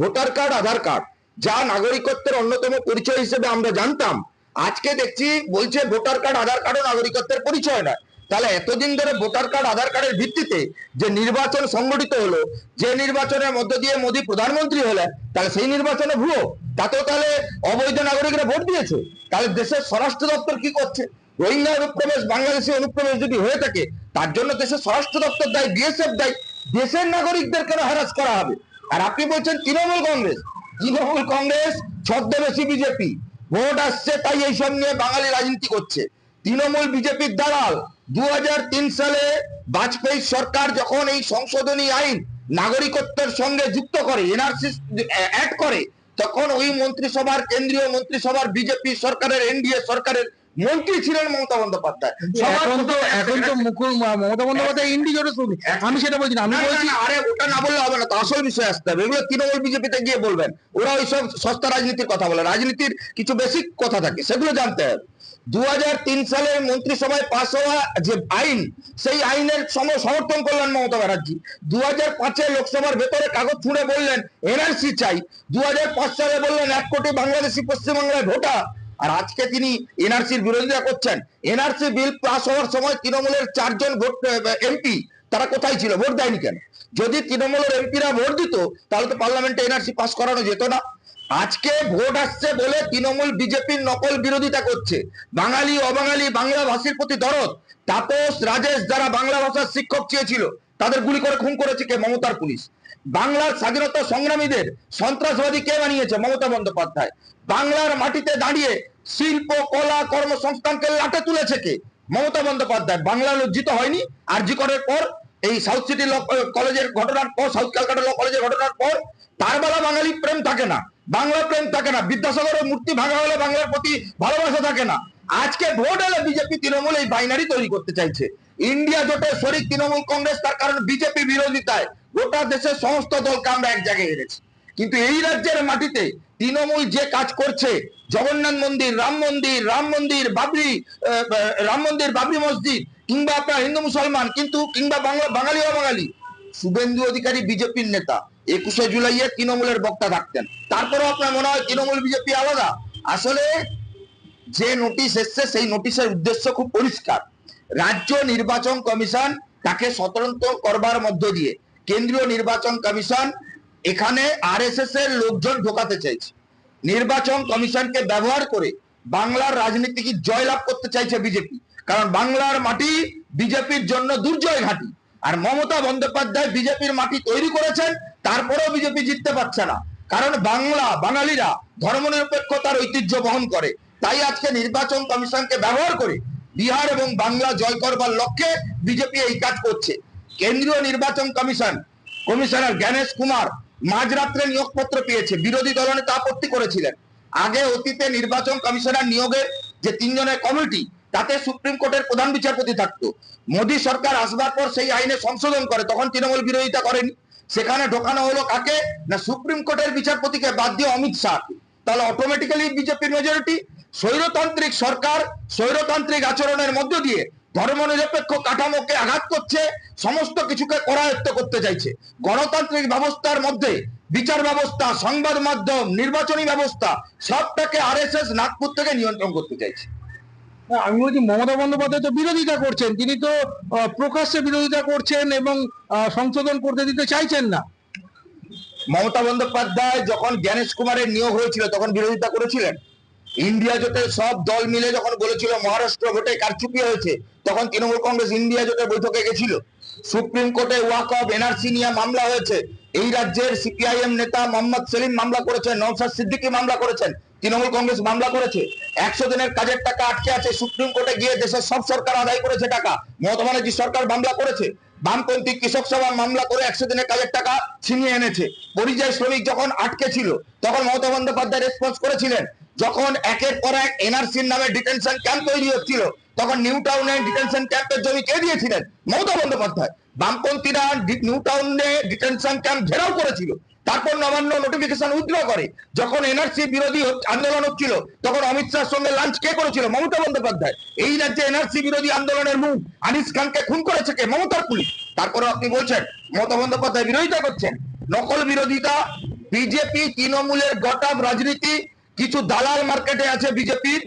Voter card, আধার card, যা নাগরিকত্বের অন্যতম পরিচয় হিসেবে আমরা জানতাম। আজকে দেখছি বলছে ভোটার কার্ড, আধার কার্ডও নাগরিকত্বের পরিচয় নয়। তাহলে এতদিন ধরে ভোটার কার্ড, আধার কার্ডের ভিত্তিতে যে নির্বাচন সংগঠিত হলো, যে নির্বাচনের মধ্য দিয়ে মোদী প্রধানমন্ত্রী হলেন, তাহলে সেই নির্বাচনে ভুয়ো। তাতেও তাহলে অবৈধ নাগরিকরা ভোট দিয়েছে। তাহলে দেশের স্বরাষ্ট্র দপ্তর কি করছে? রোহিঙ্গা অনুপ্রবেশ, বাংলাদেশি অনুপ্রবেশ যদি হয়ে থাকে, তার জন্য দেশের স্বরাষ্ট্র দপ্তর দায়ী, বিএসএফ দায়ী, দেশের নাগরিকদের কেন হ্যারাস করা হবে? আর আপনি বলছেন তৃণমূল কংগ্রেস। তৃণমূল কংগ্রেস ছদ্মবেশী বিজেপি ভোট আসছে, তাই এইসব নিয়ে বাঙালি রাজনীতি করছে। তৃণমূল বিজেপির দালাল দু হাজার তিন সালে বাজপেয়ী সরকার যখন এই সংশোধনী আইন নাগরিকত্বের সঙ্গে যুক্ত করে, এনআরসি অ্যাড করে, তখন ওই মন্ত্রিসভার, কেন্দ্রীয় মন্ত্রিসভার বিজেপি সরকারের, এনডিএ সরকারের মন্ত্রী ছিলেন মমতা বন্দ্যোপাধ্যায়। এখন তো এখন তো মুকুল মমতা বন্দ্যোপাধ্যায় ইন্ডি জোটে শ্রমিক আমি সেটা বলছি না আমি না, না, বলছি আরে ওটা না বললে হবে না তো আসল বিষয় আসতে হবে। এগুলো তৃণমূল বিজেপিতে গিয়ে বলবেন। ওরা ওই সব সস্তা রাজনীতির কথা বলে রাজনীতির কিছু বেসিক কথা থাকে সেগুলো জানতে হবে। দু হাজার তিন সালে মন্ত্রিসভায় পাশ হওয়া যে আইন সেই আইনের সম- সমর্থন করলেন মমতা ব্যানার্জি। দু হাজার পাঁচে লোকসভার ভেতরে কাগজ ছুঁড়ে বললেন এনআরসি চাই। দু হাজার পাঁচ সালে বললেন এক কোটি বাংলাদেশি পশ্চিমবাংলায় ভোটার। আর আজকে তিনি এনআরসির বিরোধিতা করছেন। এনআরসি বিল পাস হওয়ার সময় তৃণমূলের চারজন ভোট এমপি তারা কোথায় ছিল? ভোট দেয়নি কেন? যদি তৃণমূলের এমপিরা ভোট দিত, তাহলে তো পার্লামেন্টে এনআরসি পাস করানো যেত না। আজকে ভোট আসছে বলে তৃণমূল বিজেপির নকল বিরোধিতা করছে। বাঙালি, অবাঙালি বাংলা ভাষীর প্রতি দরদ। তাপস, রাজেশ যারা বাংলা ভাষার শিক্ষক চেয়েছিল, তাদের গুলি করে খুন করেছে কে? মমতার পুলিশ। বাংলার স্বাধীনতা সংগ্রামীদের সন্ত্রাসবাদী কে বানিয়েছে? মমতা বন্দ্যোপাধ্যায়। বাংলার মাটিতে দাঁড়িয়ে শিল্প, কলা, কর্মসংস্থানকে লাটে তুলেছে কে? মমতা বন্দ্যোপাধ্যায়। বাংলা লজ্জিত হয়নি, আরজি করার পর, এই সাউথ সিটি ল কলেজের ঘটনার পর, সাউথ ক্যালকাটা ল কলেজের ঘটনার পর, তার বেলা বাঙালি প্রেম থাকে না। বাংলা প্রেম থাকে না। বিদ্যাসাগরের মূর্তি ভাঙা হলে বাংলার প্রতি ভালোবাসা থাকে না। আজকে ভোট এলে বিজেপি, তৃণমূল এই বাইনারি তৈরি করতে চাইছে। ইন্ডিয়া জোটের শরিক তৃণমূল কংগ্রেস, তার কারণ বিজেপি বিরোধিতায়। গোটা দেশের সমস্ত দলকে আমরা এক জায়গায় এনেছি। কিন্তু এই রাজ্যের মাটিতে তৃণমূল যে কাজ করছে, জগন্নাথ মন্দির, রাম মন্দির রাম মন্দির, বাবরি রাম মন্দির, বাবরি মসজিদ, কিংবা আপনার হিন্দু মুসলমান, কিন্তু কিংবা বাংলা, বাঙালি অবাঙালি, শুভেন্দু অধিকারী বিজেপির নেতা, একুশে জুলাইয়ে তৃণমূলের বক্তা থাকতেন। তারপরেও আপনার মনে হয় তৃণমূল, বিজেপি আলাদা? আসলে যে নোটিশ এসছে, সেই নোটিশের উদ্দেশ্য খুব পরিষ্কার। রাজ্য নির্বাচন কমিশন তাকে স্বতন্ত্র করবার মধ্য দিয়ে কেন্দ্রীয় নির্বাচন কমিশন এখানে আরএসএস এর লোকজন ঢোকাতে চাইছে। নির্বাচন কমিশনকে ব্যবহার করে বাংলার রাজনীতিকে জয়লাভ করতে চাইছে বিজেপি কারণ বাংলার মাটি বিজেপির জন্য দুর্জয় ঘাঁটি। আর মমতা বন্দ্যোপাধ্যায় বিজেপির মাটি তৈরি করেছেন, তারপরেও বিজেপি জিততে পারছে না। কারণ বাংলা, বাঙালিরা ধর্মনিরপেক্ষতার ঐতিহ্য বহন করে। তাই আজকে নির্বাচন কমিশনকে ব্যবহার করে বিহার এবং বাংলা জয় করবার লক্ষ্যে বিজেপি এই কাজ করছে। কেন্দ্রীয় নির্বাচন কমিশন, কমিশনার জ্ঞানেশ কুমার মাঝরাত্রে নিয়োগপত্র পেয়েছে। বিরোধী দলনেতা আপত্তি করেছিলেন। আগে অতীতে নির্বাচন কমিশনার নিয়োগের যে তিনজনের কমিটি, তাতে সুপ্রিম কোর্টের প্রধান বিচারপতি থাকতো। মোদী সরকার আসবার পর সেই আইনে সংশোধন করে, তখন তৃণমূল বিরোধিতা করেনি। সেখানে ঢোকানো হলো কাকে? না, সুপ্রিম কোর্টের বিচারপতিকে বাদ দিয়ে অমিত শাহ। তাহলে অটোমেটিক্যালি বিজেপির মেজরিটি স্বৈরতান্ত্রিক সরকার, স্বৈরতান্ত্রিক আচরণের মধ্য দিয়ে ধর্মনিরপেক্ষ কাঠামোকে আঘাত করছে সমস্ত কিছুকে করায়ত্ত করতে চাইছে। গণতান্ত্রিক ব্যবস্থার মধ্যে বিচার ব্যবস্থা সংবাদ মাধ্যম নির্বাচনী ব্যবস্থা সবটাকে আর এস এস নাগপুর থেকে নিয়ন্ত্রণ করতে চাইছে। আমি বলছি মমতা বন্দ্যোপাধ্যায় তো বিরোধিতা করছেন তিনি তো প্রকাশ্যে বিরোধিতা করছেন এবং সংশোধন করতে দিতে চাইছেন না। মমতা বন্দ্যোপাধ্যায় যখন জ্ঞানেশ কুমারের নিয়োগ হয়েছিল তখন বিরোধিতা করেছিলেন? ইন্ডিয়া জোটের সব দল মিলে যখন বলেছিল মহারাষ্ট্র ভোটে কারচুপি হয়েছে, তখন তৃণমূল কংগ্রেস ইন্ডিয়া জোটের বৈঠকে গেছিল। সুপ্রিম কোর্টে ওয়াক অফ এনআরসি নিয়ে মামলা হয়েছে। এই রাজ্যের সিপিআইএম নেতা মোহাম্মদ সেলিম মামলা করেছেন, নওশাদ সিদ্দিকী মামলা করেছেন, তৃণমূল কংগ্রেস মামলা করেছে। একশো দিনের কাজের টাকা আটকে আছে, সুপ্রিম কোর্টে গিয়ে দেশের সব সরকার আদায় করেছে টাকা। মমতা ব্যানার্জি সরকার মামলা করেছে। বামপন্থী কৃষক সভা মামলা করে একশো দিনের কাজের টাকা ছিনিয়ে এনেছে। পরিযায়ী শ্রমিক যখন আটকে ছিল, তখন মমতা বন্দ্যোপাধ্যায় রেসপন্স করেছিলেন, যখন একের পর এক এনআরসির নামে ডিটেনশন ক্যাম্প তৈরি হচ্ছিল, তখন নিউ টাউনে ডিটেনশন ক্যাম্পের জমি কে দিয়েছিলেন? মমতা বন্দ্যোপাধ্যায়। বামপন্থীরা নিউ টাউনে ডিটেনশন ক্যাম্প ঘেরাও করেছিল। তারপর নবান্ন নোটিফিকেশন উইথড্র করে। যখন এনআরসি বিরোধী আন্দোলন হচ্ছিল, তখন অমিত শাহর সঙ্গে লাঞ্চ কে করেছিল? মমতা বন্দ্যোপাধ্যায়। এই রাজ্যে এনআরসি বিরোধী আন্দোলনের মুখ। আনিস খানকে খুন করেছে কে? মমতার পুলিশ। তারপরে আপনি বলছেন, মমতা বন্দ্যোপাধ্যায় বিরোধিতা করছেন। নকল বিরোধিতা, বিজেপি, তৃণমূলের গটাপ রাজনীতি, কিছু দালাল মার্কেটে আছে বিজেপির।